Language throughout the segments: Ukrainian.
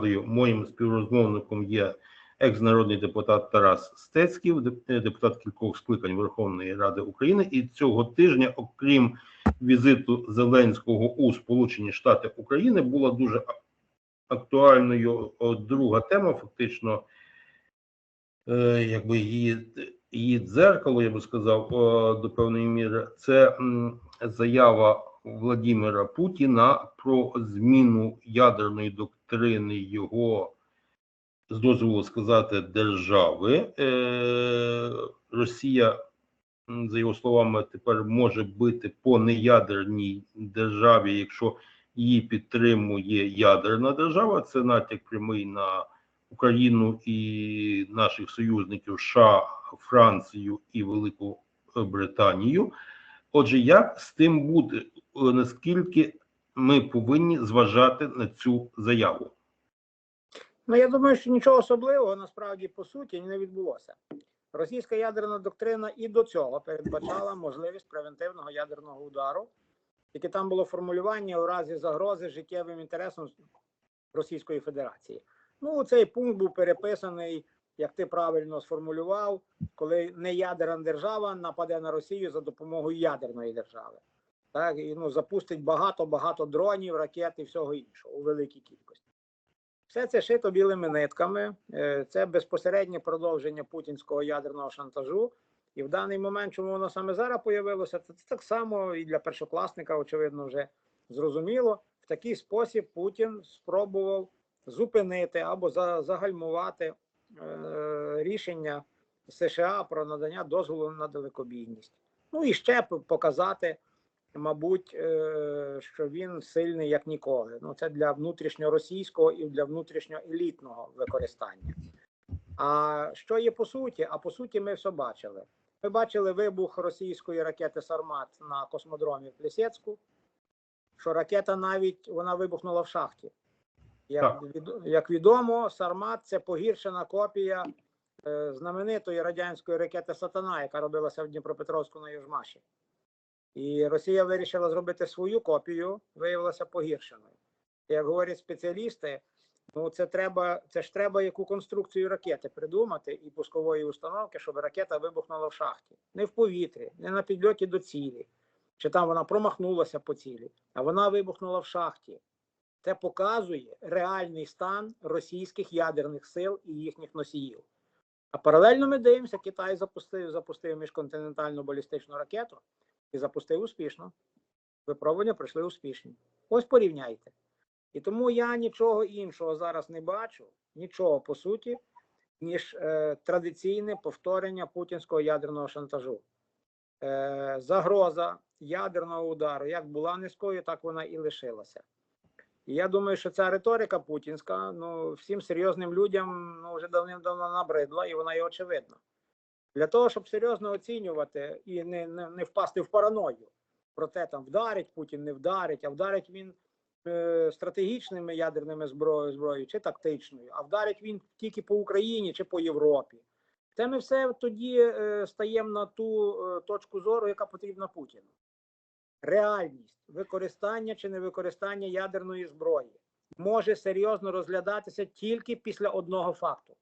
Нагадую, моїм співрозмовником є екс-народний депутат Тарас Стецьків, депутат кількох скликань Верховної Ради України. І цього тижня, окрім візиту Зеленського у Сполучені Штати України, була дуже актуальною друга тема, фактично, е, якби її, її дзеркало, я би сказав, до певної міри, це заява Владимира Путіна про зміну ядерної доктрини його, з дозволу сказати, держави. Е, Росія, за його словами, тепер може бити по неядерній державі, якщо її підтримує ядерна держава. Це натяк прямий на Україну і наших союзників США, Францію і Велику Британію. Отже, як з тим бути? Е, Наскільки ми повинні зважати на цю заяву? Ну, я думаю, що нічого особливого насправді по суті не відбулося. Російська ядерна доктрина і до цього передбачала можливість превентивного ядерного удару, яке там було формулювання у разі загрози життєвим інтересам Російської Федерації. Ну, цей пункт був переписаний, як ти правильно сформулював, коли неядерна держава нападе на Росію за допомогою ядерної держави. Так, і ну, запустить багато-багато дронів, ракет і всього іншого у великій кількості. Все це шито білими нитками. Е, Це безпосереднє продовження путінського ядерного шантажу. І в даний момент, чому воно саме зараз появилося, це так само і для першокласника, очевидно, вже зрозуміло. В такий спосіб Путін спробував зупинити або загальмувати е, рішення США про надання дозволу на далекобійність. Ну і ще показати, мабуть, е, що він сильний як ніколи. Ну це для внутрішньоросійського і для внутрішньоелітного використання. А що є по суті? А по суті, ми все бачили. Ми бачили вибух російської ракети Сармат на космодромі в Плісецьку, що ракета навіть вона вибухнула в шахті. Як, від- як відомо, Сармат це погіршена копія е, знаменитої радянської ракети Сатана, яка робилася в Дніпропетровську на Южмаші. І Росія вирішила зробити свою копію, виявилася погіршеною. Як говорять спеціалісти, ну це треба, це ж треба яку конструкцію ракети придумати і пускової установки, щоб ракета вибухнула в шахті, не в повітрі, не на підльоті до цілі, чи там вона промахнулася по цілі, а вона вибухнула в шахті. Це показує реальний стан російських ядерних сил і їхніх носіїв. А паралельно ми дивимося, Китай запустив, запустив міжконтинентальну балістичну ракету і запустив успішно. Випробування пройшли успішні. Ось порівняйте. І тому я нічого іншого зараз не бачу, нічого по суті, ніж е, традиційне повторення путінського ядерного шантажу. Е, загроза ядерного удару як була низькою, так вона і лишилася. І я думаю, що ця риторика путінська ну, всім серйозним людям ну, вже давним-давно набридла, і вона є очевидна. Для того, щоб серйозно оцінювати і не, не, не впасти в параною про те, там вдарить Путін, не вдарить, а вдарить він е, стратегічними ядерними зброєю, зброєю чи тактичною, а вдарить він тільки по Україні чи по Європі. Це ми все тоді е, стаємо на ту е, точку зору, яка потрібна Путіну. Реальність використання чи невикористання ядерної зброї може серйозно розглядатися тільки після одного факту: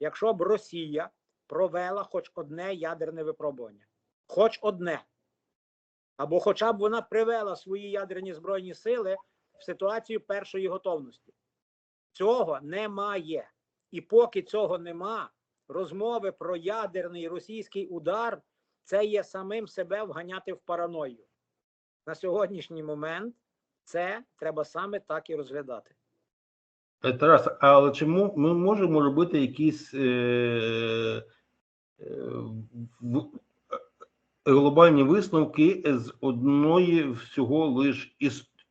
якщо б Росія провела хоч одне ядерне випробування, хоч одне, або хоча б вона привела свої ядерні збройні сили в ситуацію першої готовності. Цього немає. І поки цього нема, розмови про ядерний російський удар це є самим себе вганяти в параною. На сьогоднішній момент це треба саме так і розглядати. Тарас, але чому ми можемо робити якісь е, глобальні висновки з одної всього лиш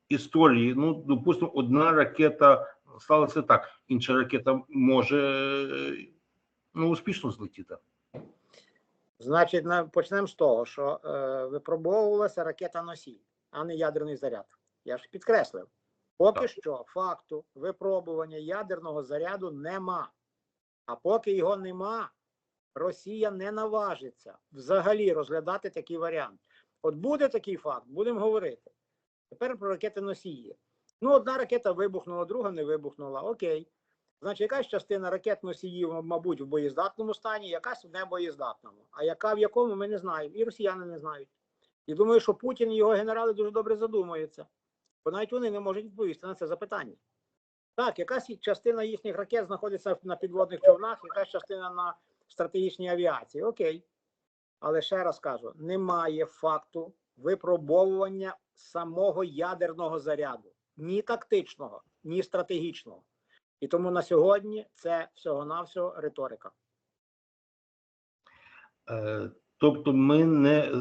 історії? Ну, допустимо, одна ракета сталося так, інша ракета може е, ну, успішно злетіти. Значить, почнемо з того, що е, випробовувалася ракета носій, а не ядерний заряд. Я ж підкреслив. Поки Так. що факту випробування ядерного заряду нема. А поки його нема, Росія не наважиться взагалі розглядати такий варіант. От буде такий факт, будемо говорити. Тепер про ракети носії. Ну, одна ракета вибухнула, друга не вибухнула. Окей. Значить, якась частина ракет носіїв, мабуть, в боєздатному стані, якась в небоєздатному. А яка в якому ми не знаємо, і росіяни не знають. І думаю, що Путін і його генерали дуже добре задумуються, бо навіть вони не можуть відповісти на це запитання. Так, якась частина їхніх ракет знаходиться на підводних човнах, якась частина на стратегічній авіації. Окей. Але ще раз кажу: немає факту випробовування самого ядерного заряду, ні тактичного, ні стратегічного. І тому на сьогодні це всього-навсього риторика. Е, Тобто, ми не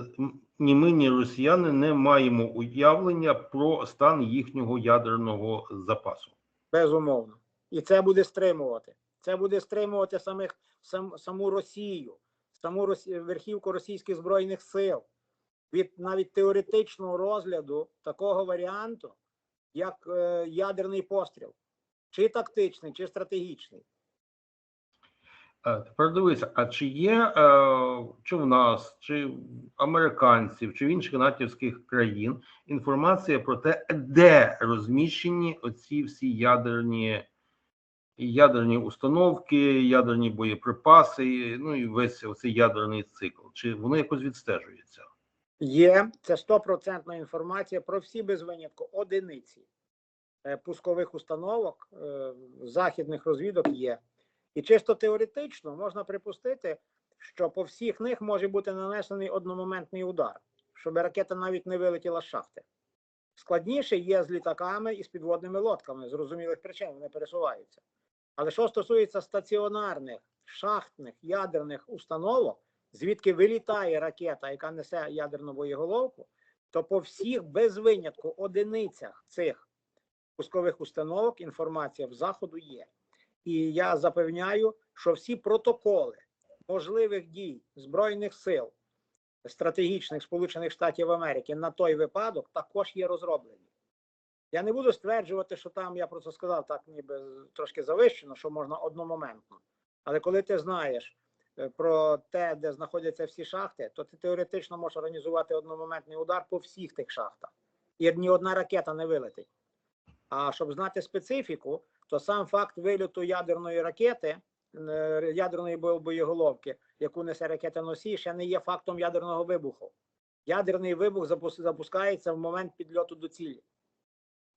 ні ми, ні росіяни не маємо уявлення про стан їхнього ядерного запасу. Безумовно. І це буде стримувати. Це буде стримувати самих сам, саму Росію, саму Росі, верхівку російських збройних сил від навіть теоретичного розгляду такого варіанту, як е, ядерний постріл, чи тактичний, чи стратегічний. Е, Тепер дивися, а чи є е, чи в нас, чи в американців, чи в інших натівських країн інформація про те, де розміщені оці всі ядерні, ядерні установки, ядерні боєприпаси, ну і весь оцей ядерний цикл? Чи воно якось відстежується? Є це стопроцентна інформація про всі без винятку одиниці е, пускових установок е, західних розвідок є. І чисто теоретично можна припустити, що по всіх них може бути нанесений одномоментний удар, щоб ракета навіть не вилетіла з шахти. Складніше є з літаками і з підводними лодками, з зрозумілих причин вони пересуваються. Але що стосується стаціонарних шахтних ядерних установок, звідки вилітає ракета, яка несе ядерну боєголовку, то по всіх без винятку одиницях цих пускових установок інформація в заходу є. І я запевняю, що всі протоколи можливих дій збройних сил стратегічних Сполучених Штатів Америки на той випадок також є розроблені. Я не буду стверджувати, що там я про це сказав так, ніби трошки завищено, що можна одномоментно. Але коли ти знаєш е, про те, де знаходяться всі шахти, то ти теоретично можеш організувати одномоментний удар по всіх тих шахтах. І ні одна ракета не вилетить. А щоб знати специфіку, то сам факт вильоту ядерної ракети, е, ядерної бо- боєголовки, яку несе ракета носій, ще не є фактом ядерного вибуху. Ядерний вибух запускається в момент підльоту до цілі.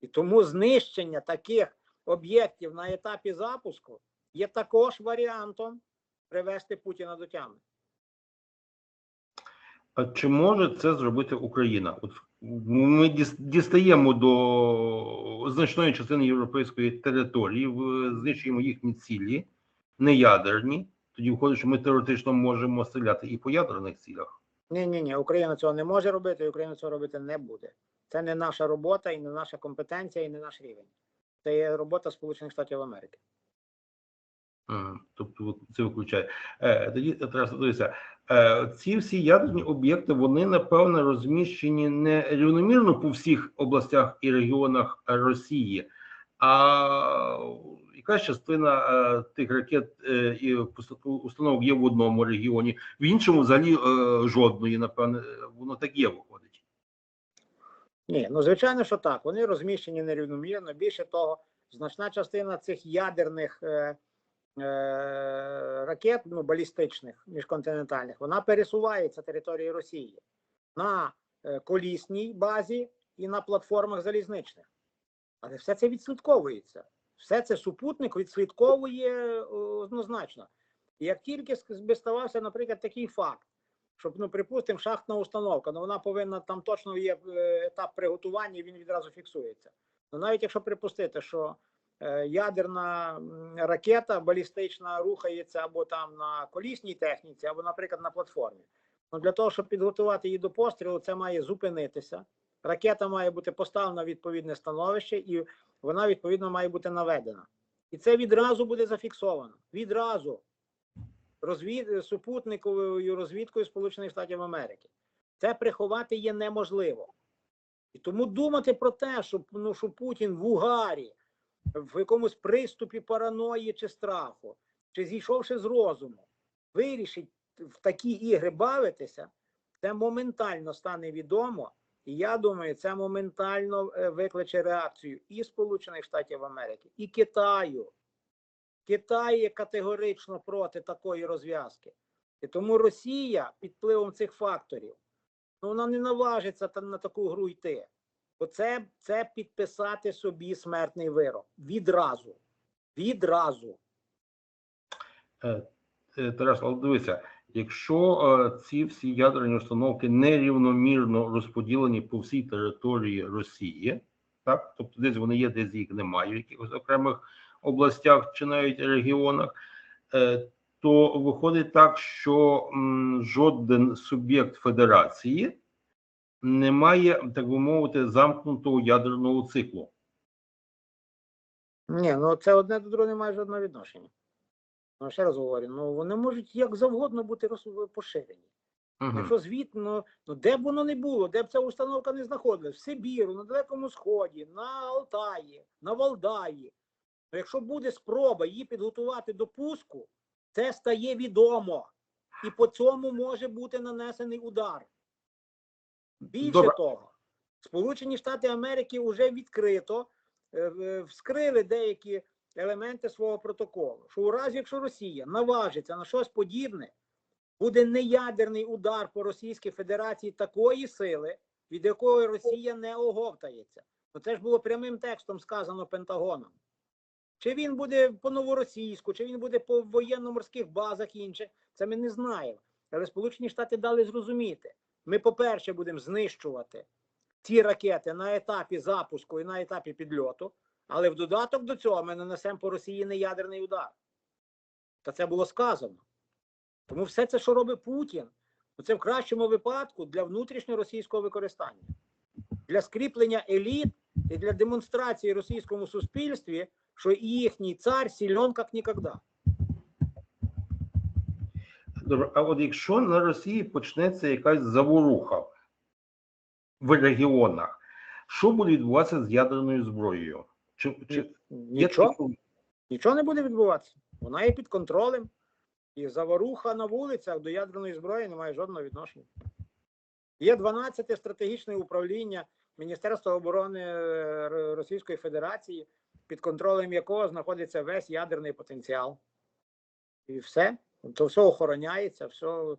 І тому знищення таких об'єктів на етапі запуску є також варіантом привести Путіна до тями. А чи може це зробити Україна? От ми дістаємо до значної частини європейської території, знищуємо їхні цілі, не ядерні. Тоді виходить, що ми теоретично можемо стріляти і по ядерних цілях. Ні, ні, ні, Україна цього не може робити, і Україна цього робити не буде. Це не наша робота, і не наша компетенція, і не наш рівень. Це є робота Сполучених Штатів Америки. Мгм. Тобто це виключає. Е, тоді Тарас, дивися, е, ці всі ядерні об'єкти вони напевно розміщені не рівномірно по всіх областях і регіонах Росії, а якась частина е, тих ракет е, і установок є в одному регіоні, в іншому взагалі е, жодної, напевно, воно так є виходить. Ні, ну звичайно, що так. Вони розміщені нерівномірно. Більше того, значна частина цих ядерних е, е, ракет, ну балістичних міжконтинентальних, вона пересувається територією Росії на е, колісній базі і на платформах залізничних. Але все це відслідковується. Все це супутник відслідковує е, однозначно. Як тільки ставався, наприклад, такий факт, щоб, ну, припустимо, шахтна установка, ну вона повинна там точно є е, етап приготування, і він відразу фіксується. Ну навіть якщо припустити, що е, ядерна ракета балістична рухається або там на колісній техніці, або, наприклад, на платформі. Ну для того, щоб підготувати її до пострілу, це має зупинитися. Ракета має бути поставлена в відповідне становище, і вона відповідно має бути наведена. І це відразу буде зафіксовано. Відразу розвід... супутниковою розвідкою Сполучених Штатів Америки. Це приховати є неможливо. І тому думати про те, що, ну, що Путін в угарі, в якомусь приступі параної чи страху, чи зійшовши з розуму, вирішить в такі ігри бавитися, це моментально стане відомо. І я думаю, це моментально е, викличе реакцію і Сполучених Штатів Америки, і Китаю. Китай є категорично проти такої розв'язки. І тому Росія під впливом цих факторів ну, вона не наважиться та- на таку гру йти. Бо це, це підписати собі смертний вирок. Відразу. Відразу. Е, е, Тарас, але дивися, якщо е, ці всі ядерні установки нерівномірно розподілені по всій території Росії, так, тобто десь вони є, десь їх немає якихось окремих областях чи навіть регіонах, е, то виходить так, що жоден суб'єкт федерації не має, так би мовити, замкнутого ядерного циклу. Ні, ну це одне до другого не має жодного відношення. Ну, ще раз говорю, ну вони можуть як завгодно бути поширені. Мгм. Якщо звіт, ну, ну де б воно не було, де б ця установка не знаходилась, в Сибіру, на Далекому Сході, на Алтаї, на Валдаї. Якщо буде спроба її підготувати до пуску, це стає відомо. І по цьому може бути нанесений удар. Більше Добре. того, Сполучені Штати Америки вже відкрито е, е, вскрили деякі елементи свого протоколу, що у разі, якщо Росія наважиться на щось подібне, буде неядерний удар по Російській Федерації такої сили, від якої Росія не оговтається. Це ж було прямим текстом сказано Пентагоном. Чи він буде по новоросійську, чи він буде по воєнно-морських базах і інше, це ми не знаємо. Але Сполучені Штати дали зрозуміти. Ми, по-перше, будемо знищувати ці ракети на етапі запуску і на етапі підльоту, але в додаток до цього ми нанесемо по Росії неядерний удар. Та це було сказано. Тому все це, що робить Путін, ну, це в кращому випадку для внутрішнього російського використання, для скріплення еліт і для демонстрації російському суспільстві, що їхній цар силен як ніколи. Добре, а от якщо на Росії почнеться якась заворуха в регіонах, що буде відбуватися з ядерною зброєю? Чи, чи Нічого, нічого не буде відбуватися. Вона є під контролем. І заворуха на вулицях до ядерної зброї не має жодного відношення. Є 12 стратегічне управління Міністерства оборони Російської Федерації, під контролем якого знаходиться весь ядерний потенціал. І все. То все охороняється, все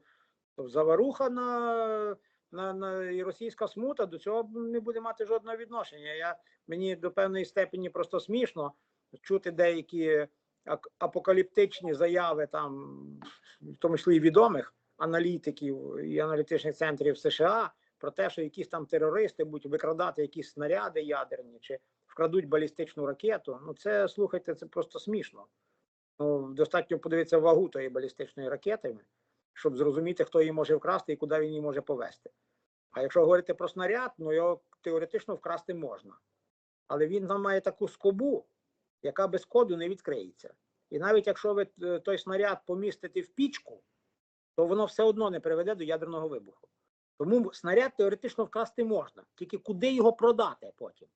заваруха на, на, на і російська смута до цього не буде мати жодного відношення. Я, мені до певної степені просто смішно чути деякі апокаліптичні заяви там, в тому числі і відомих аналітиків і аналітичних центрів США про те, що якісь там терористи будуть викрадати якісь снаряди ядерні чи вкрадуть балістичну ракету. Ну це слухайте, це просто смішно. Ну, достатньо подивитися вагу тої балістичної ракети, щоб зрозуміти, хто її може вкрасти і куди він її може повезти. А якщо говорити про снаряд, ну його теоретично вкрасти можна. Але він там має таку скобу, яка без коду не відкриється. І навіть якщо ви е, той снаряд помістите в пічку, то воно все одно не приведе до ядерного вибуху. Тому снаряд теоретично вкрасти можна, тільки куди його продати потім.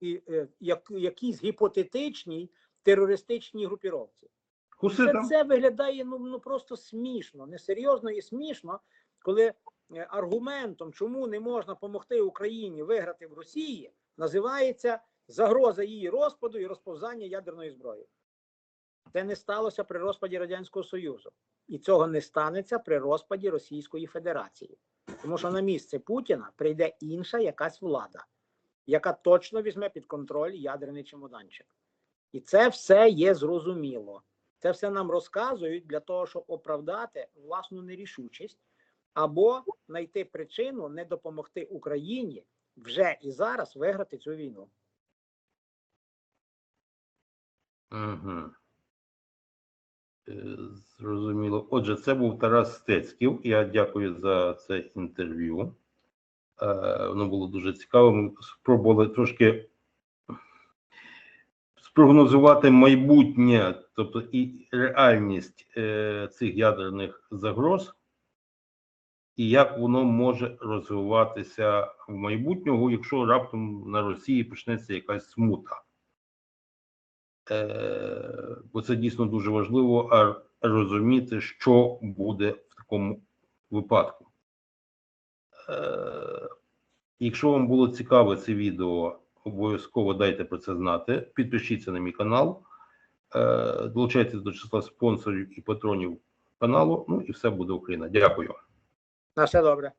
І е, як, якійсь гіпотетичній терористичній групіровці. Це, Хуситам? це виглядає ну, ну просто смішно, несерйозно і смішно, коли е, аргументом, чому не можна допомогти Україні виграти в Росії, називається загроза її розпаду і розповзання ядерної зброї. Це не сталося при розпаді Радянського Союзу. І цього не станеться при розпаді Російської Федерації. Тому що на місце Путіна прийде інша якась влада, яка точно візьме під контроль ядерний чемоданчик. І це все є зрозуміло. Це все нам розказують для того, щоб оправдати власну нерішучість або знайти причину не допомогти Україні вже і зараз виграти цю війну. Угу. Зрозуміло. Отже, це був Тарас Стецьків. Я дякую за це інтерв'ю. Е, Воно було дуже цікаво. Ми спробували трошки спрогнозувати майбутнє, тобто і реальність е, цих ядерних загроз, і як воно може розвиватися в майбутньому, якщо раптом на Росії почнеться якась смута. Е, бо це дійсно дуже важливо розуміти, що буде в такому випадку. Е, якщо вам було цікаве це відео, обов'язково дайте про це знати. Підпишіться на мій канал, Е, Долучайтесь до числа спонсорів і патронів каналу. Ну і все буде Україна. Дякую. На все добре.